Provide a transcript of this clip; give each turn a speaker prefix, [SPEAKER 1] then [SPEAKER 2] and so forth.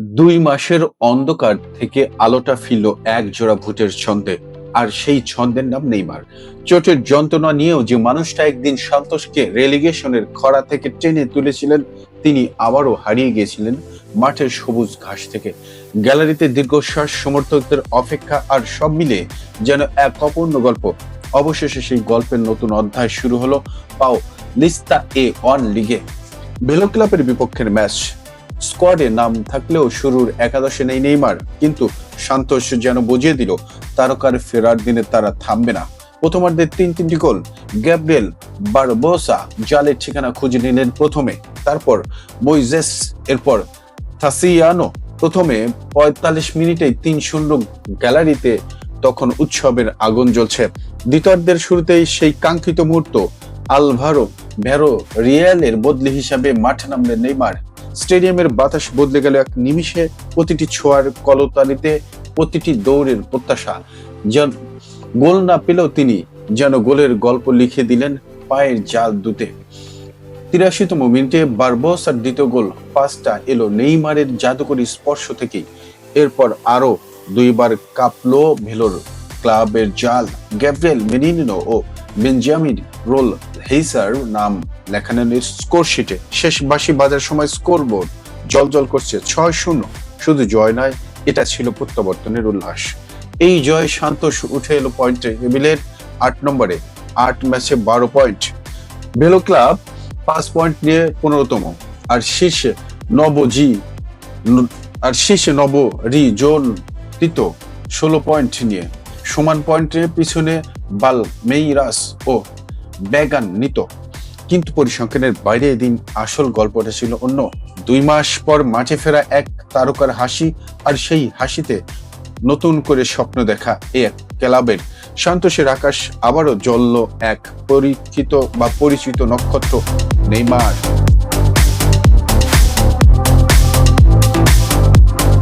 [SPEAKER 1] দুই মাসের অন্ধকার থেকে আলোটা ফিরল এক জোড়া ভূতের ছন্দে, আর সেই ছন্দের নাম নেইমার। চোটের যন্ত্রণা নিয়েও যে মানুষটা একদিন সন্তোষকে রেলিগেশনের খরা থেকে টেনে তুলেছিলেন, তিনি আবারও হারিয়ে গিয়েছিলেন মাঠের সবুজ ঘাস থেকে। গ্যালারিতে দীর্ঘশ্বাস সমর্থকদের অপেক্ষা আর সব মিলে যেন এক অপূর্ণ গল্প। অবশেষে সেই গল্পের নতুন অধ্যায় শুরু হলো পাও লিস্তা এ ওয়ান লিগে। বেলো ক্লাবের বিপক্ষের ম্যাচ স্কোয়াডে নাম থাকলেও শুরুর একাদশে নেই নেইমার, কিন্তু সান্তোষ যেন বুঝিয়ে দিল, তারকার ফেরার দিনে তারা থামবে না। প্রথমার্ধে তিন তিনটি গোল, গ্যাব্রিয়েল বারবোসা জালের ঠিকানা খুঁজে নিলেন প্রথমে, তারপর বইজেস এরপর থাসিয়ানো। প্রথমে পঁয়তাল্লিশ মিনিটে তিন শূন্য গ্যালারিতে তখন উৎসবের আগুন জ্বলছে। দ্বিতীয়ার্ধের শুরুতেই সেই কাঙ্ক্ষিত মুহূর্ত, আলভারো ভেরো রিয়ালের বদলি হিসাবে মাঠে নামলেন নেইমার। স্টেডিয়ামের বাতাস বদলে গেল এক নিমিষে প্রতিটি ছোঁয়ার কলতানিতে প্রতিটি দৌড়ের প্রত্যাশা। যেন গোল না পেলেও তিনি যেন গোলের গল্প লিখে দিলেন পায়ের জাল দুতে। তিরাশিতম মিনিটে বারবোসার দ্বিতীয় গোল পাঁচটা এলো নেইমারের জাদুকরী স্পর্শ থেকেই। এরপর আরও দুইবার কাপলো ভেলোর ক্লাবের জাল। গ্যাব্রিয়েল মেনিনো ও বেঞ্জামিন রোল হেইসার নাম লেখানো স্কোর শিটে শেষ বাসি বাজার সময় স্কোর বোর্ড জল জল করছে ছয় শূন্য। শুধু জয় নয়, এটা ছিল প্রত্যাবর্তনের উল্লাস। এই জয় সান্তোষ উঠে এলো পয়েন্ট টেবিলের আট নম্বরে আট ম্যাচে বারো পয়েন্ট বেলো ক্লাব পাঁচ পয়েন্ট নিয়ে পনেরোতম। আর শীর্ষে নবজি আর শীর্ষে নব রি জোন তৃতীয় ষোলো পয়েন্ট নিয়ে। সমান পয়েন্টের পিছনে বাল মেইরাস ও ব্যাগান নিত। কিন্তু পরিসংখ্যানের বাইরে এদিন আসল গল্পটা ছিল অন্য। দুই মাস পর মাঠে ফেরা এক তারকার হাসি আর সেই হাসিতে নতুন করে স্বপ্ন দেখা এই এক ক্লাবের। সন্তোষের আকাশ আবারও জ্বলল এক পরিচিত বা পরিচিত নক্ষত্র নেইমার।